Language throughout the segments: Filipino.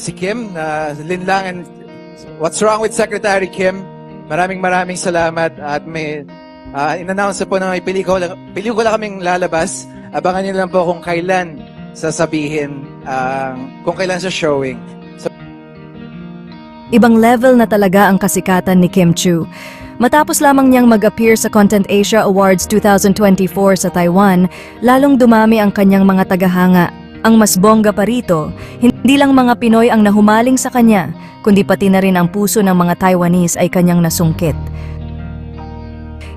si Kim na linlang and What's Wrong with Secretary Kim. Maraming maraming salamat at may uh, in-announce na po na may pelikula, pelikula kaming lalabas. Abangan niyo lang po kung kailan sasabihin, ah, kung kailan sa showing. Ibang level na talaga ang kasikatan ni Kim Chu. Matapos lamang niyang mag-appear sa Content Asia Awards 2024 sa Taiwan, lalong dumami ang kanyang mga tagahanga. Ang mas bongga pa rito, hindi lang mga Pinoy ang nahumaling sa kanya, kundi pati na rin ang puso ng mga Taiwanese ay kanyang nasungkit.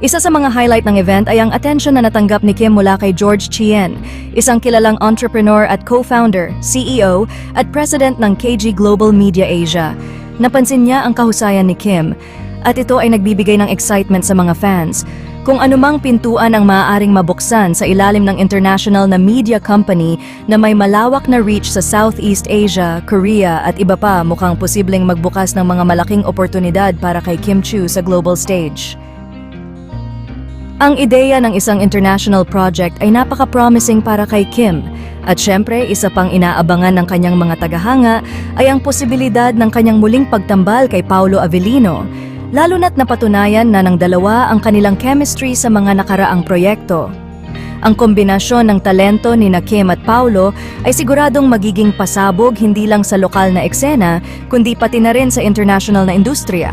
Isa sa mga highlight ng event ay ang attention na natanggap ni Kim mula kay George Chien, isang kilalang entrepreneur at co-founder, CEO, at president ng KG Global Media Asia. Napansin niya ang kahusayan ni Kim, at ito ay nagbibigay ng excitement sa mga fans. Kung anumang pintuan ang maaaring mabuksan sa ilalim ng international na media company na may malawak na reach sa Southeast Asia, Korea at iba pa mukhang posibleng magbukas ng mga malaking oportunidad para kay Kim Chu sa global stage. Ang ideya ng isang international project ay napaka-promising para kay Kim. At syempre, isa pang inaabangan ng kanyang mga tagahanga ay ang posibilidad ng kanyang muling pagtambal kay Paulo Avellino, lalo na't napatunayan na ng dalawa ang kanilang chemistry sa mga nakaraang proyekto. Ang kombinasyon ng talento ni na Kim at Paulo ay siguradong magiging pasabog hindi lang sa lokal na eksena, kundi pati na rin sa international na industriya.